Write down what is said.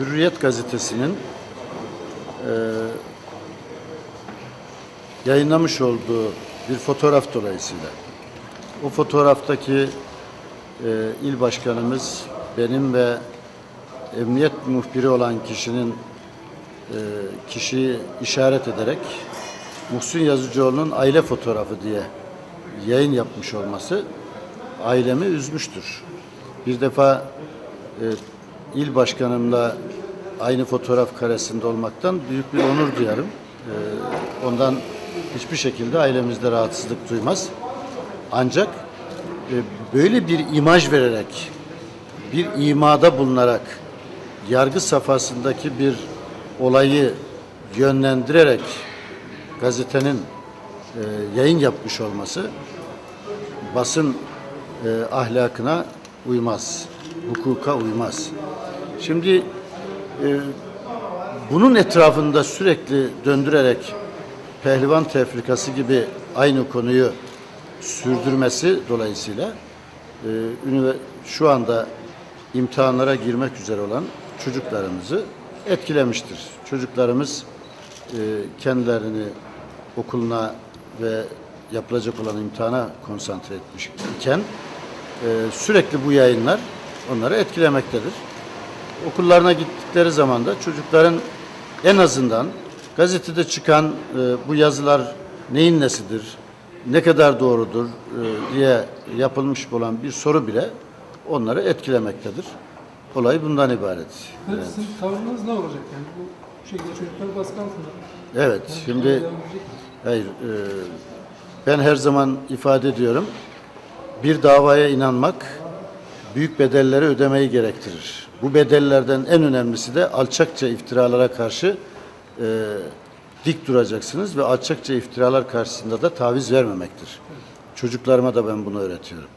Hürriyet gazetesinin e, yayınlamış olduğu bir fotoğraf dolayısıyla o fotoğraftaki e, il başkanımız benim ve emniyet muhbiri olan kişinin e, kişiyi işaret ederek Muhsin Yazıcıoğlu'nun aile fotoğrafı diye yayın yapmış olması ailemi üzmüştür. Bir defa e, il başkanımla aynı fotoğraf karesinde olmaktan büyük bir onur duyarım. E, ondan hiçbir şekilde ailemizde rahatsızlık duymaz. Ancak e, böyle bir imaj vererek, bir imada bulunarak yargı safhasındaki bir olayı yönlendirerek gazetenin e, yayın yapmış olması basın e, ahlakına uymaz, hukuka uymaz. Şimdi e, bunun etrafında sürekli döndürerek pehlivan tefrikası gibi aynı konuyu sürdürmesi dolayısıyla e, şu anda imtihanlara girmek üzere olan çocuklarımızı etkilemiştir. Çocuklarımız e, kendilerini okuluna ve yapılacak olan imtihana konsantre etmiş iken e, sürekli bu yayınlar onları etkilemektedir. Okullarına gittikleri zaman da çocukların en azından gazetede çıkan e, bu yazılar neyin nesidir, ne kadar doğrudur e, diye yapılmış olan bir soru bile onları etkilemektedir. Olay bundan ibaret. Evet. Sizin tavrınız ne olacak yani bu şekilde çocuklar baskı altında? Evet, şimdi hayır, e, ben her zaman ifade ediyorum. Bir davaya inanmak büyük bedelleri ödemeyi gerektirir. Bu bedellerden en önemlisi de alçakça iftiralara karşı e, dik duracaksınız ve alçakça iftiralar karşısında da taviz vermemektir. Çocuklarıma da ben bunu öğretiyorum.